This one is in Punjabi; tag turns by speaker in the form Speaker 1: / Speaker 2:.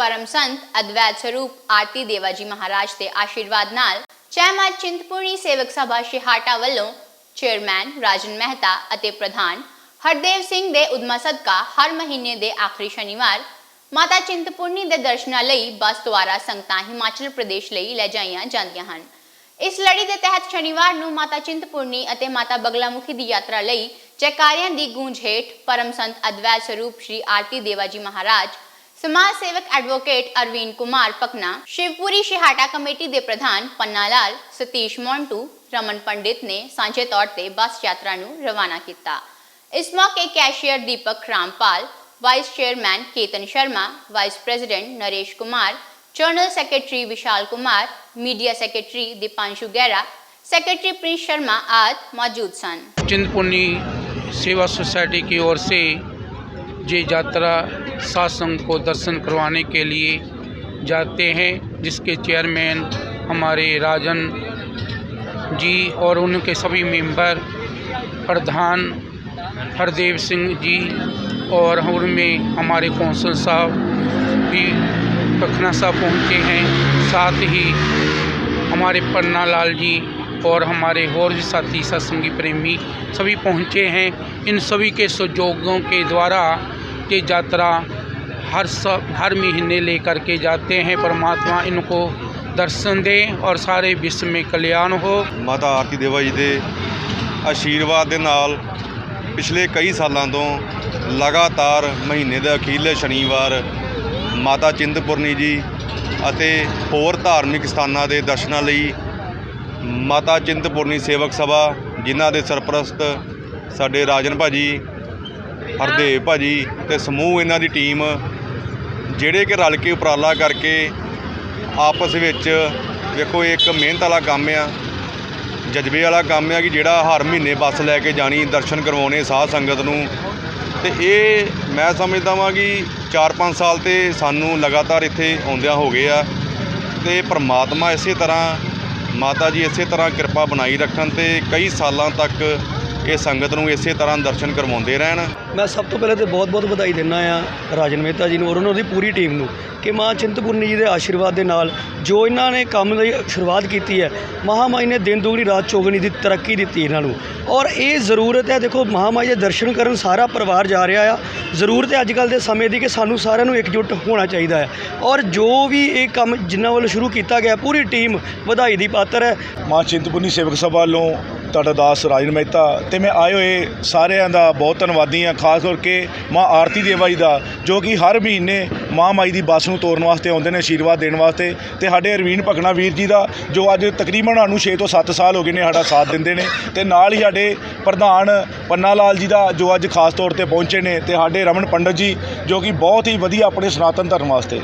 Speaker 1: ਪਰਮ ਸੰਤ ਅਦਵੈਤ ਸਰੂਪ ਆਰਤੀ ਦੇਵਾ ਜੀ ਮਹਾਰਾਜ ਦੇ ਆਸ਼ੀਰਵਾਦ ਨਾਲ ਚੈਮਾ ਚਿੰਤਪੁਰਨੀ ਸੇਵਕ ਸਭਾ ਸ਼ਿਹਾਟਾ ਵੱਲੋਂ ਚੇਅਰਮੈਨ ਰਾਜਨ ਮਹਿਤਾ ਅਤੇ ਪ੍ਰਧਾਨ ਹਰਦੇਵ ਸਿੰਘ ਦੇ ਉਦਮਾ ਸਦਕਾ ਹਰ ਮਹੀਨੇ ਦੇ ਆਖਰੀ ਸ਼ਨੀਵਾਰ ਮਾਤਾ ਚਿੰਤਪੁਰਨੀ ਦੇ ਦਰਸ਼ਨਾਂ ਲਈ ਬੱਸ ਦੁਆਰਾ ਸੰਗਤਾਂ ਹਿਮਾਚਲ ਪ੍ਰਦੇਸ਼ ਲਈ ਲੈ ਜਾਈਆਂ ਜਾਂਦੀਆਂ ਹਨ ਇਸ ਲੜੀ ਦੇ ਤਹਿਤ ਸ਼ਨੀਵਾਰ ਨੂੰ ਮਾਤਾ ਚਿੰਤਪੁਰਨੀ ਅਤੇ ਮਾਤਾ ਬਗਲਾਮੁਖੀ ਦੀ ਯਾਤਰਾ ਲਈ ਜੈਕਾਰਿਆਂ ਦੀ ਗੂੰਜ ਹੇਠ ਪਰਮ ਸੰਤ ਅਦਵੈਤ ਸਰੂਪ ਸ਼੍ਰੀ ਆਰਤੀ ਦੇਵਾ ਜੀ ਮਹਾਰਾਜ समाज सेवक एडवोकेट अरविंद कुमार पकना, शिवपुरी शिहाटा कमेटी के प्रधान पन्ना लाल सतीश मोन्टू रमन पंडित ने सांझे तौर पर बस यात्रा को रवाना किया इस मौके cashier Deepak Rampal vice chairman Ketan Sharma vice president Naresh Kumar general secretary Vishal Kumar media secretary Deepanshu Gaira secretary Prince Sharma आदि मौजूद सन।
Speaker 2: चिंतपूर्णी सेवा सोसाइटी की ओर से ये यात्रा सत्संग को दर्शन करवाने के लिए जाते हैं, जिसके चेयरमैन हमारे राजन जी और उनके सभी मेंबर प्रधान हरदेव सिंह जी और उनमें हमारे कौंसल साहब भी पखना साहब पहुँचे हैं। साथ ही हमारे पन्ना लाल जी और हमारे और भी साथी सत्संगी प्रेमी सभी पहुँचे हैं। इन सभी के सहयोगों के द्वारा ये यात्रा हर सब हर महीने लेकर के जाते हैं परमात्मा इनको दर्शन दें और सारे विश्व में कल्याण हो
Speaker 3: ਮਾਤਾ ਆਰਤੀ ਦੇਵਾ ਜੀ ਦੇ ਆਸ਼ੀਰਵਾਦ ਦੇ ਨਾਲ ਪਿਛਲੇ ਕਈ ਸਾਲਾਂ ਤੋਂ ਲਗਾਤਾਰ ਮਹੀਨੇ ਦੇ ਅਖੀਰਲੇ ਸ਼ਨੀਵਾਰ ਮਾਤਾ ਚਿੰਤਪੁਰਨੀ ਜੀ ਅਤੇ ਹੋਰ ਧਾਰਮਿਕ ਸਥਾਨਾਂ ਦੇ ਦਰਸ਼ਨਾਂ ਲਈ ਮਾਤਾ ਚਿੰਤਪੁਰਨੀ ਸੇਵਕ ਸਭਾ ਜਿਨ੍ਹਾਂ ਦੇ ਸਰਪ੍ਰਸਤ ਸਾਡੇ ਰਾਜਨ ਭਾਜੀ ਹਰਦੇਵ ਭਾਜੀ ਤੇ ਸਮੂਹ ਇਹਨਾਂ ਦੀ ਟੀਮ ਜਿਹੜੇ ਕਿ ਰਲ ਕੇ ਉਪਰਾਲਾ ਕਰਕੇ ਆਪਸ ਵਿੱਚ ਵੇਖੋ ਇਹ ਇੱਕ ਮਿਹਨਤ ਵਾਲਾ ਕੰਮ ਆ, ਜਜ਼ਬੇ ਵਾਲਾ ਕੰਮ ਆ ਕਿ ਜਿਹੜਾ ਹਰ ਮਹੀਨੇ ਬੱਸ ਲੈ ਕੇ ਜਾਣੀ, ਦਰਸ਼ਨ ਕਰਵਾਉਣੇ, ਸਾਧ ਸੰਗਤ ਨੂੰ। ਤੇ ਇਹ ਮੈਂ ਸਮਝਦਾ ਵਾਂ ਕਿ 4-5 ਸਾਲ ਤੇ ਸਾਨੂੰ ਲਗਾਤਾਰ ਇੱਥੇ ਆਉਂਦਿਆਂ ਹੋ ਗਏ ਆ। ਤੇ ਪ੍ਰਮਾਤਮਾ ਇਸੇ ਤਰ੍ਹਾਂ, ਮਾਤਾ ਜੀ ਇਸੇ ਤਰ੍ਹਾਂ ਕਿਰਪਾ ਬਣਾਈ ਰੱਖਣ ਤੇ ਕਈ ਸਾਲਾਂ ਤੱਕ ਇਹ ਸੰਗਤ ਨੂੰ ਇਸੇ ਤਰ੍ਹਾਂ ਦਰਸ਼ਨ ਕਰਵਾਉਂਦੇ ਰਹਿਣ।
Speaker 4: ਮੈਂ ਸਭ ਤੋਂ ਪਹਿਲਾਂ ਤੇ ਬਹੁਤ-ਬਹੁਤ ਵਧਾਈ ਦਿੰਦਾ ਆ ਰਾਜਨ ਮਹਿਤਾ ਜੀ ਨੂੰ ਔਰ ਉਹਨਾਂ ਦੀ ਪੂਰੀ ਟੀਮ ਨੂੰ ਕਿ ਮਾਂ ਚਿੰਤਪੁਰਨੀ ਜੀ ਦੇ ਆਸ਼ੀਰਵਾਦ ਦੇ ਨਾਲ ਜੋ ਇਹਨਾਂ ਨੇ ਕੰਮ ਦੀ ਸ਼ੁਰੂਆਤ ਕੀਤੀ ਹੈ, ਮਹਾਮਾਈ ਨੇ ਦਿਨ ਦੁਗਣੀ ਰਾਤ ਚੌਗਣੀ ਦੀ ਤਰੱਕੀ ਦਿੱਤੀ ਇਹਨਾਂ ਨੂੰ। ਔਰ ਇਹ ਜ਼ਰੂਰਤ ਹੈ, ਦੇਖੋ ਮਹਾਮਾਈ ਦੇ ਦਰਸ਼ਨ ਕਰਨ ਸਾਰਾ ਪਰਿਵਾਰ ਜਾ ਰਿਹਾ ਆ। ਜ਼ਰੂਰਤ ਹੈ ਅੱਜ ਕੱਲ੍ਹ ਦੇ ਸਮੇਂ ਦੀ ਕਿ ਸਾਨੂੰ ਸਾਰਿਆਂ ਨੂੰ ਇਕਜੁੱਟ ਹੋਣਾ ਚਾਹੀਦਾ ਹੈ। ਔਰ ਜੋ ਵੀ ਇਹ ਕੰਮ ਜਿਨ੍ਹਾਂ ਵੱਲੋਂ ਸ਼ੁਰੂ ਕੀਤਾ ਗਿਆ, ਪੂਰੀ ਟੀਮ ਵਧਾਈ ਦੀ ਪਾਤਰ ਹੈ।
Speaker 5: ਮਾਂ ਚਿੰਤਪੁਰਨੀ ਸੇਵਕ ਸਭਾ ਵੱਲੋਂ ਤੁਹਾਡਾ ਦਾਸ ਰਾਜਨ ਮਹਿਤਾ ਤੇ ਮੈਂ ਆਏ ਹੋਏ ਸਾਰਿਆਂ ਦਾ ਬਹੁਤ ਧੰਨਵਾਦੀ ਹਾਂ। ਖਾਸ ਕਰਕੇ ਮਾਂ ਆਰਤੀ ਦੇਵਾ ਜੀ ਦਾ, ਜੋ ਕਿ ਹਰ ਮਹੀਨੇ ਮਾਂ ਮਾਈ ਦੀ ਬੱਸ ਨੂੰ ਤੋਰਨ ਵਾਸਤੇ ਆਉਂਦੇ ਨੇ ਆਸ਼ੀਰਵਾਦ ਦੇਣ ਵਾਸਤੇ। ਤੇ ਸਾਡੇ ਅਰਵੀਨ ਭਗਣਾ ਵੀਰ ਜੀ ਦਾ, ਜੋ ਅੱਜ ਤਕਰੀਬਨ ਸਾਨੂੰ 6 ਤੋਂ 7 ਸਾਲ ਹੋ ਗਏ ਨੇ ਸਾਡਾ ਸਾਥ ਦਿੰਦੇ ਨੇ। ਤੇ ਨਾਲ ਹੀ ਸਾਡੇ ਪ੍ਰਧਾਨ ਪੰਨਾ ਲਾਲ ਜੀ ਦਾ, ਜੋ ਅੱਜ ਖਾਸ ਤੌਰ ਤੇ ਪਹੁੰਚੇ ਨੇ। ਤੇ ਸਾਡੇ ਰਮਨ ਪੰਡਤ ਜੀ, ਜੋ ਕਿ ਬਹੁਤ ਹੀ ਵਧੀਆ ਆਪਣੇ ਸਨਾਤਨ ਧਰਮ ਵਾਸਤੇ।